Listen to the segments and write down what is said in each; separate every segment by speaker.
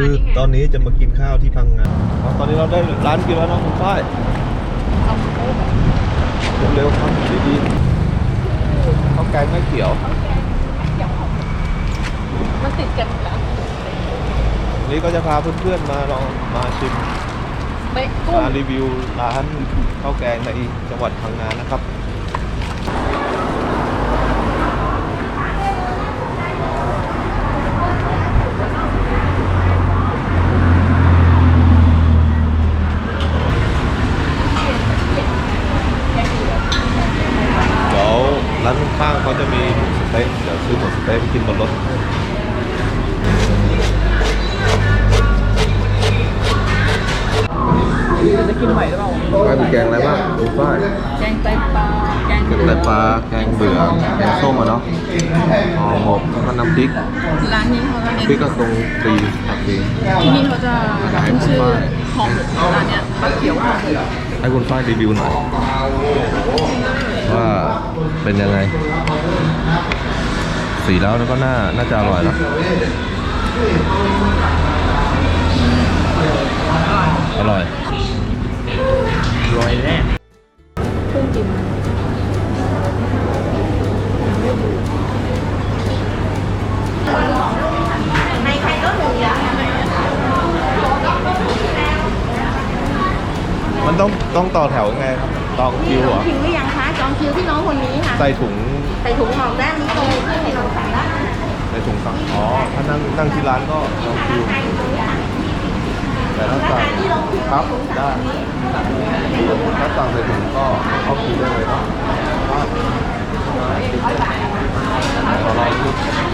Speaker 1: อนนี้
Speaker 2: ป้ายา
Speaker 1: คือ
Speaker 2: นี่ไง
Speaker 1: ตอนนี้จะมากินข้าวที่พังงานตอนนี้เราได้ร้านกินแล้วนะคุณฝ้าย
Speaker 2: เอาโค้ก
Speaker 1: เร็วๆครับดีๆข้าวแกงไม่เขียว
Speaker 2: เขาแกงอย่างของมันติดกันอยู่แล้ว
Speaker 1: วันนี้ก็จะพาเพื่อนๆมาลองมาชิม
Speaker 2: เบ๊กกุ้ง
Speaker 1: มารีวิวร้านข้าวแกงในจังหวัดพังงานนะครับ เดี๋ยวร้านข้างๆเขาจะมีหมูสเต๊ะเดี๋ยวซื้อหมูสเต๊ะไปกินบนรถ
Speaker 2: จะกินไหวหรือเปล่า
Speaker 1: ฝ้ายมีแกงอะไรบ้างดูฝ้าย
Speaker 2: แกงไตปลา แกง
Speaker 1: แกงไตปลา แกงเบื่อ แกงส้มอะเนาะห่อหมกแล้วก็น้ำพริก
Speaker 2: ร้านนี้เขาจะเน้น
Speaker 1: พริกก็ตรงฟรีผักฟรี
Speaker 2: ที่นี่เขาจะขึ้นชื่อหอมหมกร้านเนี้ยปลาเขียวหอมหมก
Speaker 1: ให้คุณฝ้ายรีวิวหน่อยว่าเป็นยังไง สีแล้วแล้วก็น่าน่าจะอร่อยแล้วอร่อย
Speaker 3: ร้อยแรก
Speaker 2: เพิ่งกิน
Speaker 1: มันต้องต้องต่อแถวไงครับต่อคิวเหรอ
Speaker 4: คิวหรือยังคะจองคิวที่น้องคนนี้ค่ะ
Speaker 1: ใส่ถุง
Speaker 4: ใส่ถุงหอมด้านนี้ตรงที่เราสั่ง
Speaker 1: ใส่งสั่งอ๋อถ้านั่งนั่งที่ร้านก็ลองคิวแต่ถ้าสั่งครับได้ถ้าสั่งใส่ถุงก็เข้าคิวได้เลยเนาะครับขอรอคิว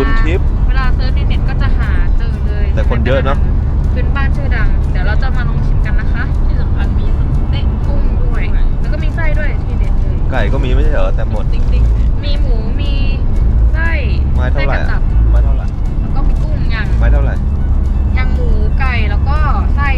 Speaker 2: คุ
Speaker 1: ณ
Speaker 2: งา
Speaker 1: ทิพย์
Speaker 2: เวลาเซิร์ชในเน็ตก็จะหาเจอเลย
Speaker 1: แต่คนเยอะเนอะ
Speaker 2: เป็นบ้านชื่อดัง เดี๋ยวเราจะมาลองชิมกันนะคะที่สำคัญมีสเต๊ะกุ้งด้วย แล้วก็มีไส้ด้วยที่เด็ดเลย
Speaker 1: ไก่ก็มีไม่ใช่เหรอแต่หมด
Speaker 2: จริงๆมีหมู มีไส้
Speaker 1: ไม้เท่าไหร่
Speaker 2: ส้กระ
Speaker 1: อะ
Speaker 2: ตับ
Speaker 1: ไม้เท่าไหร่
Speaker 2: แล้วก็มีกุ้งอย่าง
Speaker 1: ไม้เท่าไหร่
Speaker 2: อย่างหมูไก่แล้วก็ไส้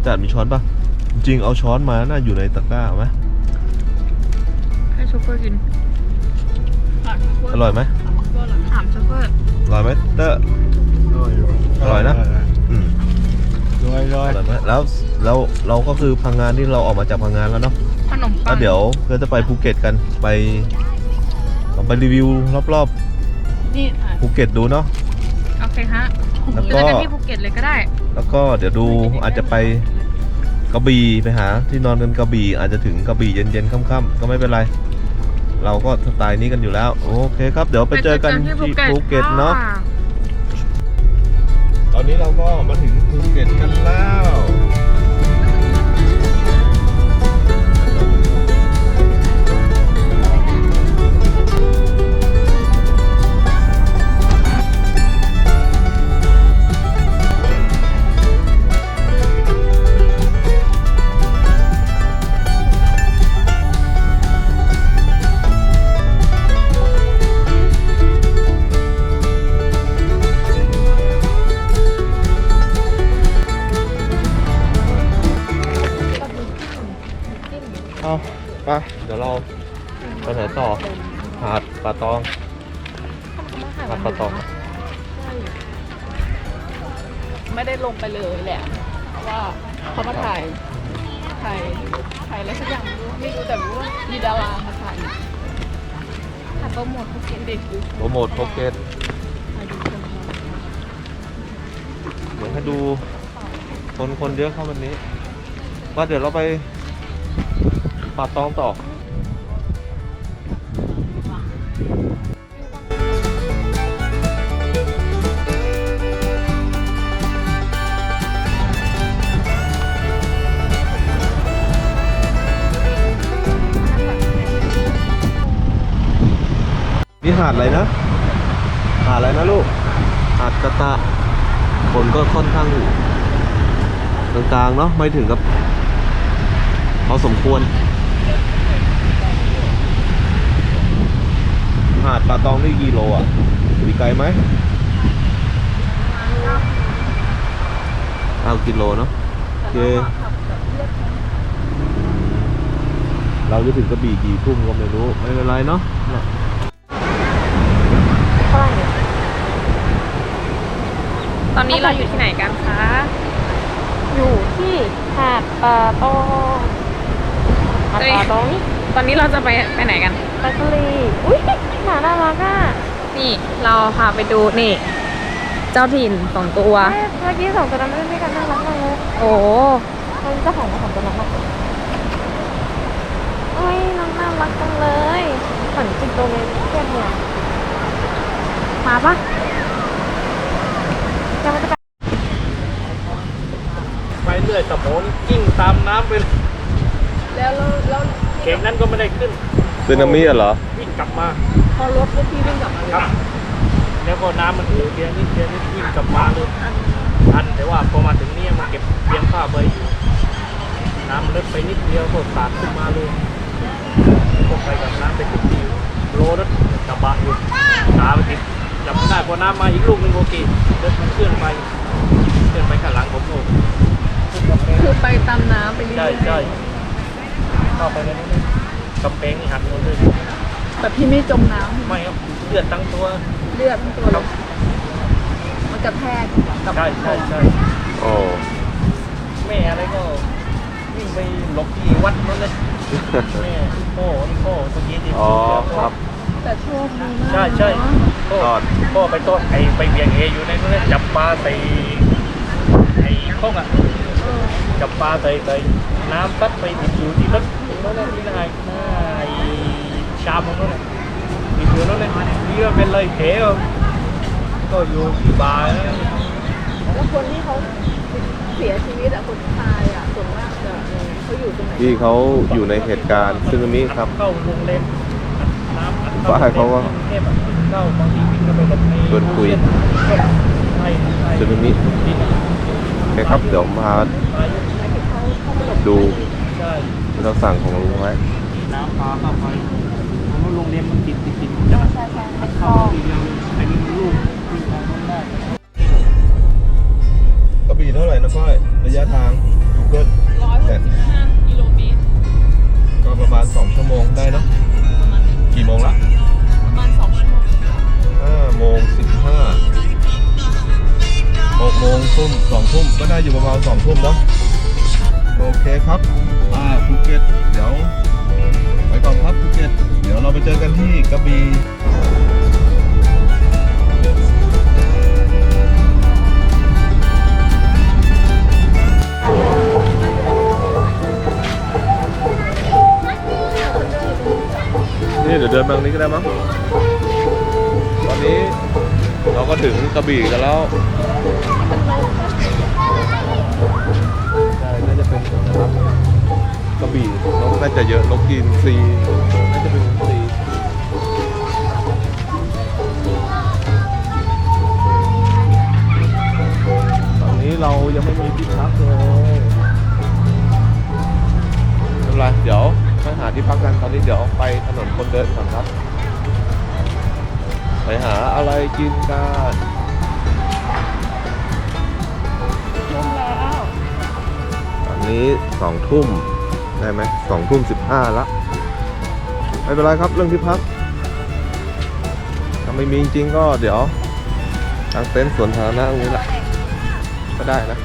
Speaker 2: มน่าจะมีช้อน
Speaker 1: ปะจริงๆเอาช้อนมาน่าอยู่ในตะกร้าไหม
Speaker 2: ให้โชเฟอร์กิน
Speaker 4: ผัก
Speaker 1: อร่อยไหม
Speaker 4: ก็หลัง
Speaker 2: ถามโชเฟอร์
Speaker 1: อร่อยไหมเตอร์อร่อยนะอืม
Speaker 3: ร้อยร้อ
Speaker 1: อยร่อยไหมแล้วแล้วเราก็คือพังงานที่เราออกมาจากพังงานแล้วเนาะ
Speaker 2: ขนมปั
Speaker 1: แล้ว
Speaker 2: ง
Speaker 1: เดี๋ยวก็จะไปภูเก็ตกันไปลองไปรีวิวรอบ
Speaker 4: นี่อะ
Speaker 1: ๆภูเก็ตดูเนาะ
Speaker 2: โอเคฮะ
Speaker 1: แล้ว
Speaker 2: เจ
Speaker 1: ก็
Speaker 2: อกันที่ภูเก็ตเลยก็ได้
Speaker 1: แล้วก็เดี๋ยวดูอาจจะไปกระบี่ไปหาที่นอนกันกระบี่อาจจะถึงกระบี่เย็นๆค่ำๆก็ไม่เป็นไร เราก็สไตล์นี้กันอยู่แล้ว โอเคครับ เดี๋ยวไปเจอกันที่ภูเก็ตเนาะ
Speaker 2: ค่
Speaker 1: ตอนนี้เราก็มาถึงภูเก็ต หาดป่าตองหาดป่าตอง
Speaker 4: ไม่ได้ลงไปเลยแหละเพราะว่าเขามาถ่าย ถ่าย ถ่ายอะไรสักอย่างไม่รู้ไม่รู้แต่รู้ว่ามีดารามาถ่าย
Speaker 2: ถ่ายโปรโมทภูเก็ต
Speaker 4: เด็กดู
Speaker 1: โปรโมทภูเก็ต
Speaker 4: ถ่ายดูคนมา
Speaker 1: เดี๋ยวให้ดูคนคนเยอะเข้าวันนี้ว่าเดี๋ยวเราไปป่าตองต่อ นี่หาดอะไรนะ หาดอะไรนะลูก หาดกระตะ คนก็ค่อนข้างกลางๆเนาะไม่ถึงกับพอสมควร หาดปลาตองนี่กี่โลอะมีไกลไหมเอากิโลเนาะโอเคเราจะถึงกระบี่กี่ทุ่มก็ไม่รู้ ไม่เป็นไรเนาะ
Speaker 2: ตอ นนี้เราอยู่ที่ไหนกันคะ
Speaker 4: อยู่ที่หาดป่าตองหาดป่าตองนี่
Speaker 2: ตอนนี้เราจะไปไปไหนกัน
Speaker 4: ไปทะเลอุ้ยหมาน่ารักอะ
Speaker 2: นี่เราพาไปดูนี่ เจ้าถิ่นสองตัว
Speaker 4: เอ้ยเมื่อกี้สองตัวนั้นไม่ได้กันน่ารักมากเลย
Speaker 2: โอ้
Speaker 4: เขาเจ้าของมาสองตัวนั้นมากโอ้ยน้องน่ารักจังเลยเหมือนจิงโตในเทียบเนี่ย
Speaker 2: มาปะ
Speaker 4: ยัง ไม่จะไป
Speaker 3: ไปเรื่อยสมองกิ้งตามน้ำไปเลย
Speaker 4: แล้วแล้วแล้ว
Speaker 3: เก่งนั้นก็ไม่ได้ขึ้น
Speaker 1: ซึนามิอะเหรอ
Speaker 3: วิ่งกลับมา
Speaker 4: พอรถพวกพี่วิ่งกลับมาเลย
Speaker 3: ครับ แล้วก็น้ำมันเอือเดียวนิดเดียวนิดวิ่งกลับมาเลยทันแต่ว่าพอมาถึงเนี่ยมันเก็บเพียงผ้าใบอยู่ น้ำมันลึกไปนิดเดียวก็สาดขึ้นมาเลยก็ไปกับน้ำไปติดที่โลรถกระบะอยู่ขาไปติดจับไม่ได้พ อน้ำมาอีกลูกหนึ่งโอเครถมันเคลื่อนไปเคลื่อนไปข้างหลังผมโอ้
Speaker 4: คือไปตามน้ำไปเรื่
Speaker 3: ใช่
Speaker 4: อย
Speaker 3: ใช่เข้าไปในนั้นเลยกำแพงนี่หักหมดเลย
Speaker 4: ๆแต่พี่ไม่จมน้
Speaker 3: ไม่ครับเลือดตั้งตัวำ
Speaker 4: เลือดทั้งตัวเลยมันกระแทกกับ
Speaker 3: ใช่ใช่ใช่
Speaker 1: โอ้
Speaker 3: แม่อะไรก็วิ่งไปหลบที่วัดนั่นเลยแม่พ่อนี่พ่อตะกี้ที่
Speaker 1: อ๋อครับ
Speaker 4: แต่โชคดีมาก
Speaker 3: ใช่ใช่พ่อ
Speaker 1: ทอด
Speaker 3: พ่อไปต้นไอไปเบียงเออยู่ในนั้นเลยจับปลาใส่ไอ้ข้องอะจับปลาใส่ใส่น้ำซัดไปติดอยู่ที่รถตรงนั้นนะที่ไหนหน้าไอ้ชามตรงนั้นนะติดอยู่นั่นเลยนี่ก็เป็นเลยเขวก็อยู่ที่บาร์นะ
Speaker 4: แล้วคนที่เขาเสียชีวิตอะคนตายอะส่วนมากจะเออเขาอยู่ตรงไหน
Speaker 1: ที่เขาอยู่ในเหตุการณ์ซึนามิครับ
Speaker 3: เข้าโรงแรมน้ำอัด
Speaker 1: ว่าให้เขา ว่า
Speaker 3: เทพอะเขาว่า
Speaker 1: ชวนคุย
Speaker 3: ใช่ใช่
Speaker 1: ซึนามิโอเคครับเดี๋ยวมาดูเราสั่งของลุงไว้
Speaker 3: น้ำปลาเข้าไป
Speaker 1: เคครับ อ่าภูเก็ต เดี๋ยวไปก่อนครับภูเก็ต เดี๋ยวเราไปเจอกันที่กระบี่นี่เดี๋ยวเดินมาตรงนี้ก็ได้มั้ง ตอนนี้เราก็ถึงกระบี่กันแล้ว บี่นกน่าจะเยอะนกกินซีน่าจะเป็นนกซีตอนนี้เรายังไม่มีที่พักเลยไม่เป็นไรเดี๋ยวไปหาที่พักกันตอนนี้เดี๋ยวไปถนนคนเดินก่อนครับ ไปหาอะไรกินกัน
Speaker 4: ทุ่มแล้ว
Speaker 1: ตอนนี้สองทุ่ม ได้ไหมสองทุ่มสิบห้าละไม่เป็นไรครับเรื่องที่พัก ถ้าไม่มีจริงๆก็เดี๋ยวทางเต็นท์สวนสาธารณะตรงนี้แหละก็ได้นะ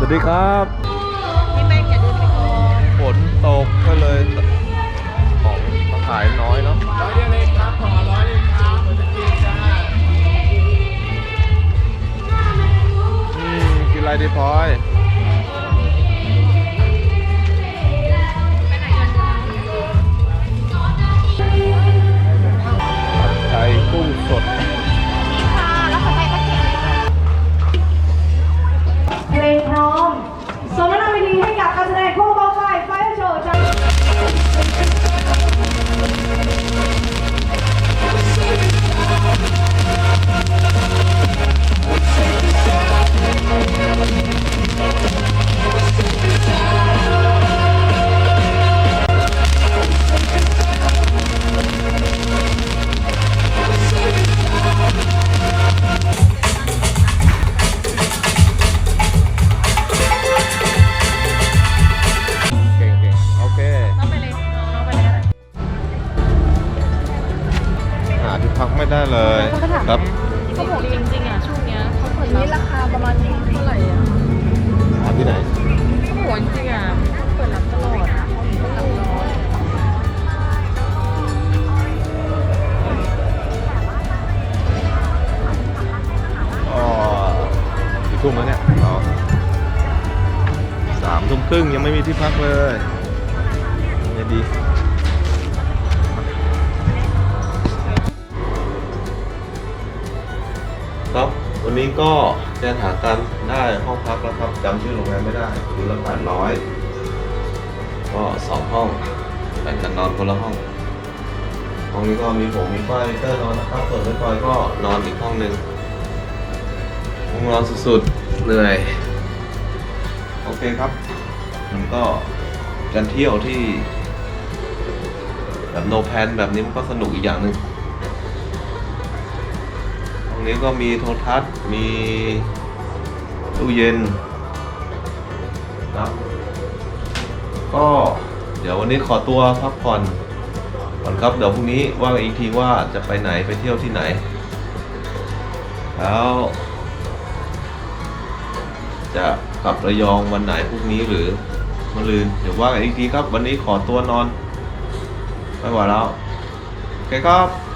Speaker 1: สวั
Speaker 5: สดีครับ
Speaker 4: พี่แป้งอย่าดูไปก่อน
Speaker 1: ฝนตกก็เลยของมาขายน้อยเนาะ
Speaker 3: ร้อยเดียวเลยครับขอร้อยเลย
Speaker 2: ค
Speaker 5: รับผมจะกินจ้า
Speaker 1: อืมกิ
Speaker 2: นอะไรดี
Speaker 1: พลอย ครับ
Speaker 2: เขาบอกจริงๆอะช่วงเนี้ยเขาเปิดรับ
Speaker 4: นี่ราคาประมาณนี้เท่าไหร่อะ
Speaker 1: หาที่ไหน
Speaker 2: เขาบอกจริงๆอะเขาเปิดรับตลอดอะเขาหลักร้อย
Speaker 1: อ๋อกี่ทุ่มแล้วเนี่ยอ๋อสามทุ่มครึ่งยังไม่มีที่พักเลยยังไงดี วันนี้ก็แจ้หากันได้ห้องพักแล้วครับจำชื่อโรงแรมไม่ได้คืนละแปดร้อยก็สองห้องแบ่งกันนอนคนละห้อง ห้องนี้ก็มีผมมีฝ้ายเตอร์นอนนะครับส่วนพี่ฟอยก็นอนอีกห้องหนึ่งห้องนอนสุดๆเหนื่อย โอเคครับมันก็การเที่ยวที่แบบโนแพนแบบนี้มันก็สนุกอีกอย่างหนึ่ง รงนี้ก็มีโทรทัศน์มีตู้เย็นครับก็เดี๋ยววันนี้ขอตัวพักผ่อนก่อนครับเดี๋ยวพรุ่งนี้ว่ากันอีกทีว่าจะไปไหนไปเที่ยวที่ไหน แล้ว จะกลับระยองวันไหนพรุ่งนี้หรือมะรืนเดี๋ยวว่ากันอีกทีครับ วันนี้ขอตัวนอนไม่ไหวแล้วโอเคครับ